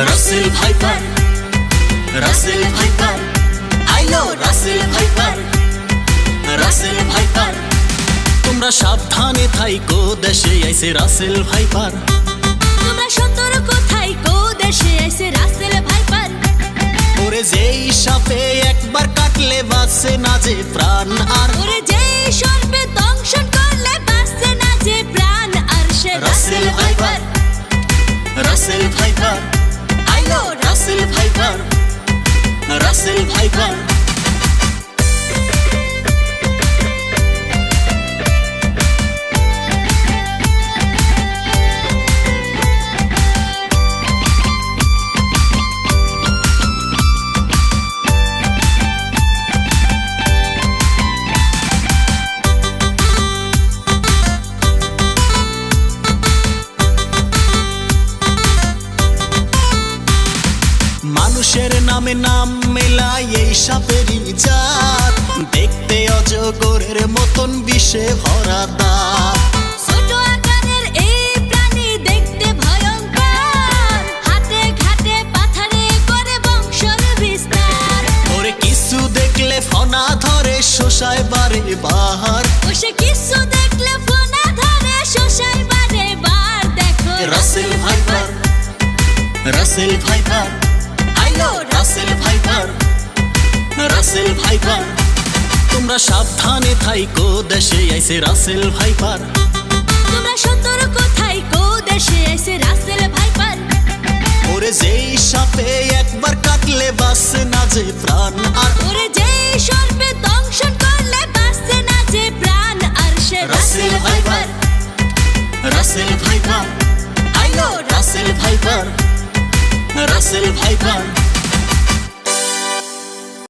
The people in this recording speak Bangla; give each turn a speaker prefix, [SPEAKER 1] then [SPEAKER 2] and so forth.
[SPEAKER 1] রাসেল ভাইপার রাসেল ভাইপার আইলো রাসেল ভাইপার রাসেল ভাইপার তোমরা সাবধানে থাইকো দেশে আইছে রাসেল ভাইপার
[SPEAKER 2] তোমরা সতর্ক থাইকো দেশে আইছে রাসেল ভাইপার
[SPEAKER 1] ওরে যেই সাপে একবার কাটলে বাঁচে না যে প্রাণ আর
[SPEAKER 2] ওরে যে সর্বে দংশন করলে বাঁচছে না যে প্রাণ আর সে Russell viper
[SPEAKER 1] Russell viper Russell viper মানুষের নামে নাম মেলাই এই সাপেরই জাত দেখতে অজগরের মতন বিষে ভরা দাঁত। ফনা ধরে শোষায় বারে বাহার।
[SPEAKER 2] বসে কিছু দেখলে ফোনা ধরে শোষায় বারে বার। দেখো
[SPEAKER 1] Russell viper Russell viper. Russell viper তোমরা সাবধানে থাইকো দেশে আইছে রাসেল ভাইপার
[SPEAKER 2] তোমরা সতর্ক থাইকো দেশে আইছে রাসেল ভাইপার
[SPEAKER 1] ওরে যেই সাপে একবার কাটলে বাসে না যে প্রাণ আর
[SPEAKER 2] ওরে যে সর্বে দংশন করলে বাঁচছে না যে প্রাণ আর সে রাসেল ভাইপার
[SPEAKER 1] রাসেল ভাইপার আইলো রাসেল ভাইপার রাসেল ভাইপার